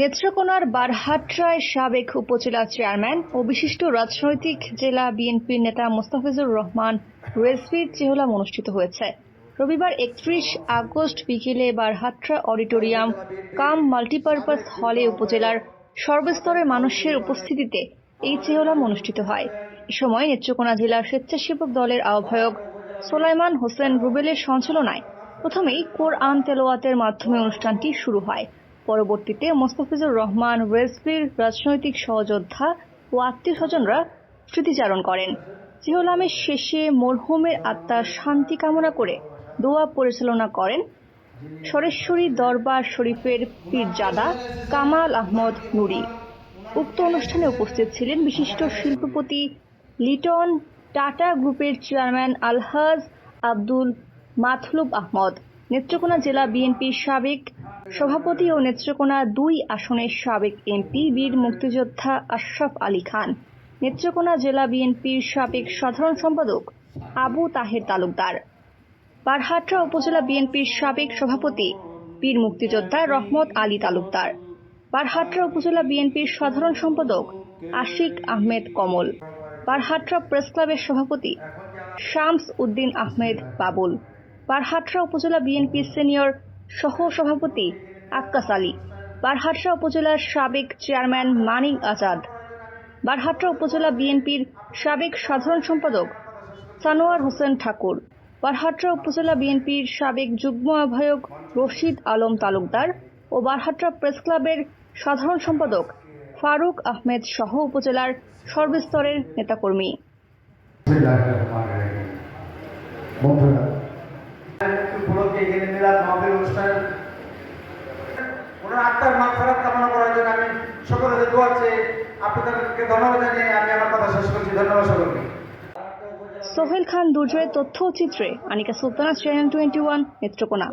নেত্রকোনার বারহাট্রায় সাবেক উপজেলা চেয়ারম্যান ও বিশিষ্ট রাজনৈতিক জেলা বিএনপির নেতা মোস্তাফিজুর রহমান রেসপির চেহলাম অনুষ্ঠিত হয়েছে। রবিবার একত্রিশ আগস্ট বিকেলে বারহাট্রা অডিটোরিয়াম কাম মাল্টিপারপাস হলে উপজেলার সর্বস্তরের মানুষের উপস্থিতিতে এই চেহলাম অনুষ্ঠিত হয়। এ সময় নেত্রকোনা জেলার স্বেচ্ছাসেবক দলের আহ্বায়ক সোলাইমান হোসেন রুবেলের সঞ্চালনায় প্রথমেই কোরআন তেলাওয়াতের মাধ্যমে অনুষ্ঠানটি শুরু হয়। পরবর্তীতে মোস্তাফিজুর রহমান রেসবির রাজনৈতিক সহযোদ্ধা ও আত্মীয় স্বজনরা স্মৃতিচারণ করেন। জিহলামের শেষে মরহুমের আত্মার শান্তি কামনা করে দোয়া পরিচালনা করেন সরেশ্বরী দরবার শরীফের পীরজাদা কামাল আহমদ নুরি। উক্ত অনুষ্ঠানে উপস্থিত ছিলেন বিশিষ্ট শিল্পপতি লিটন টাটা গ্রুপের চেয়ারম্যান আলহাজ আব্দুল মাথলুব আহমদ। নেত্রকোনা জেলা বিএনপির সাবেক সভাপতি ও নেত্রকোনা দুই আসনের সাবেক এমপি, বীর মুক্তিযোদ্ধা আশরাফ আলী খান। নেত্রকোনা জেলা বিএনপির সাবেক সাধারণ সম্পাদক আবু তাহের তালুকদার। বারহাট্রা উপজেলা বিএনপির সাবেক সভাপতি, বীর মুক্তিযোদ্ধা রহমত আলী তালুকদার। বারহাট্রা উপজেলা বিএনপির সাধারণ সম্পাদক আশিক আহমেদ কমল। বারহাট্রা প্রেস ক্লাবের সভাপতি শামস উদ্দিন আহমেদ বাবুল। বারহাট্রা উপজেলা বিএনপির সিনিয়র সহ সভাপতি আক্কাস আলী বারহাট্রা উপজেলার সাবেক চেয়ারম্যান মানিক আজাদ বারহাট্রা উপজেলা বিএনপির সাবেক সাধারণ সম্পাদক সানোয়ার হোসেন ঠাকুর বারহাট্রা উপজেলা বিএনপির সাবেক যুগ্ম আহ্বায়ক রশিদ আলম তালুকদার ও বারহাট্রা প্রেস ক্লাবের সাধারণ সম্পাদক ফারুক আহমেদ সহ উপজেলার সর্বস্তরের নেতাকর্মী। সোহেল খান দুর্জয়ের তথ্য চিত্রে Anika Sultana channel twenty one Netrokona.